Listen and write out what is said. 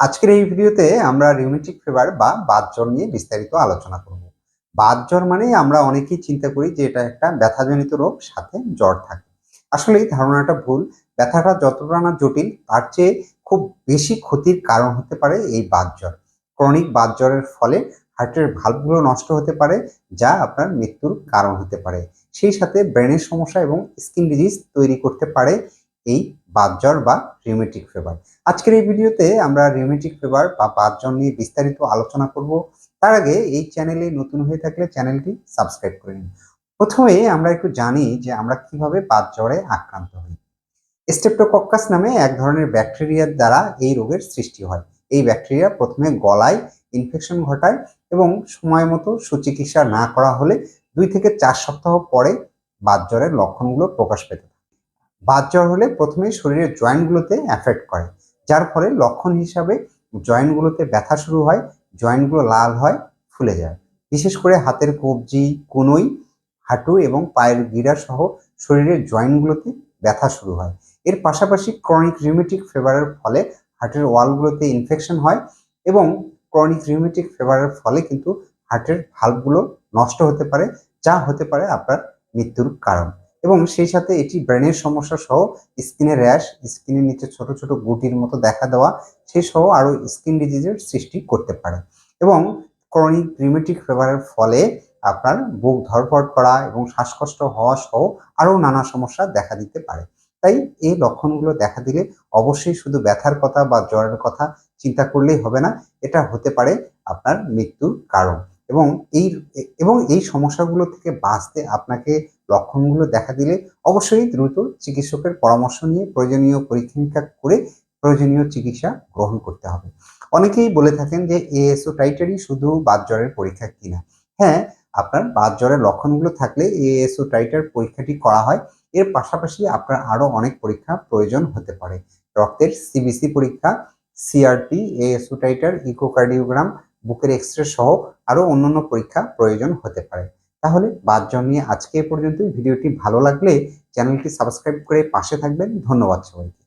আজকের এই ভিডিওতে আমরা রিউমেটিক ফিভার বা বাতজ্বর নিয়ে বিস্তারিত আলোচনা করব। বাতজ্বর মানে আমরা অনেকেই চিন্তা করি যে এটা একটা ব্যথাজনিত রোগ, সাথে জ্বর থাকে। আসলে এই ধারণাটা ভুল। ব্যথাটা যতটা না জটিল, তার চেয়ে খুব বেশি ক্ষতির কারণ হতে পারে এই বাতজ্বর ক্রনিক বাতজ্বরের ফলে হার্টের ভালভগুলো নষ্ট হতে পারে, যা আপনার মৃত্যুর কারণ হতে পারে। সেই সাথে ব্রেনের সমস্যা এবং স্কিন ডিজিজ তৈরি করতে পারে এই বাতজ্বর বা রিউমেটিক ফিভার আজকের এই ভিডিওতে আমরা রিউমেটিক ফিভার বা বাতজ্বর নিয়ে বিস্তারিত আলোচনা করব। তার আগে এই চ্যানেলে নতুন হয়ে থাকলে চ্যানেলটি সাবস্ক্রাইব করে নিন। প্রথমে আমরা একটু জানি যে আমরা কীভাবে বাতজ্বরে আক্রান্ত হই। স্টেপ্টোকক্কাস নামে এক ধরনের ব্যাকটেরিয়ার দ্বারা এই রোগের সৃষ্টি হয়। এই ব্যাকটেরিয়া প্রথমে গলায় ইনফেকশন ঘটায় এবং সময় মতো সুচিকিৎসা না করা হলে দুই থেকে চার সপ্তাহ পরে বাতজ্বরের লক্ষণগুলো প্রকাশ পেতে থাকে বাতজ্বর হলে প্রথমে শরীরের জয়েন্টগুলোতে অ্যাফেক্ট করে, যার ফলে লক্ষণ হিসাবে জয়েন্টগুলোতে ব্যথা শুরু হয়, জয়েন্টগুলো লাল হয়, ফুলে যায়। বিশেষ করে হাতের কবজি, কুনুই, হাঁটু এবং পায়ের গিরা সহ শরীরের জয়েন্টগুলোতে ব্যথা শুরু হয়। এর পাশাপাশি ক্রনিক রিউমেটিক ফেভারের ফলে হার্টের ওয়ালগুলোতে ইনফেকশন হয় এবং ক্রনিক রিউমেটিক ফেভারের ফলে কিন্তু হার্টের ভালভগুলো নষ্ট হতে পারে, যা হতে পারে আপনার মৃত্যুর কারণ। এবং সেই সাথে এটি ব্রেনের সমস্যা সহ স্কিনের র্যাশ, স্কিনের নিচে ছোট ছোট গুটির মতো দেখা দেওয়া সেই সহ আরও স্কিন ডিজিজের সৃষ্টি করতে পারে। এবং ক্রনিক রিউমেটিক ফেভারের ফলে আপনার বুক ধরপড় করা এবং শ্বাসকষ্ট হওয়া সহ আরও নানা সমস্যা দেখা দিতে পারে। তাই এই লক্ষণগুলো দেখা দিলে অবশ্যই শুধু ব্যথার কথা বা জ্বরের কথা চিন্তা করলেই হবে না, এটা হতে পারে আপনার মৃত্যুর কারণ। এবং এই এবং এই সমস্যাগুলো থেকে বাঁচতে আপনাকে লক্ষণগুলো দেখা দিলে অবশ্যই দ্রুত চিকিৎসকের পরামর্শ নিয়ে প্রয়োজনীয় পরীক্ষা নিরীক্ষা করে প্রয়োজনীয় চিকিৎসা গ্রহণ করতে হবে। অনেকেই বলে থাকেন যে এএসও টাইটারই শুধু বাত জ্বরের পরীক্ষা কিনা। হ্যাঁ আপনার বাত জ্বরের লক্ষণগুলো থাকলে এএসও টাইটার পরীক্ষাটি করা হয়। এর পাশাপাশি আপনার আরও অনেক পরীক্ষা প্রয়োজন হতে পারে। রক্তের সিবিসি পরীক্ষা সিআরটি এএসও টাইটার ইকোকার্ডিওগ্রাম বুকের এক্স রে সহ আরও অন্যান্য পরীক্ষা প্রয়োজন হতে পারে। তাহলে বাদ নিয়ে আজকে পর্যন্তই। ভিডিওটি ভালো লাগলে চ্যানেলটি সাবস্ক্রাইব করে পাশে থাকবেন। ধন্যবাদ সবাইকে।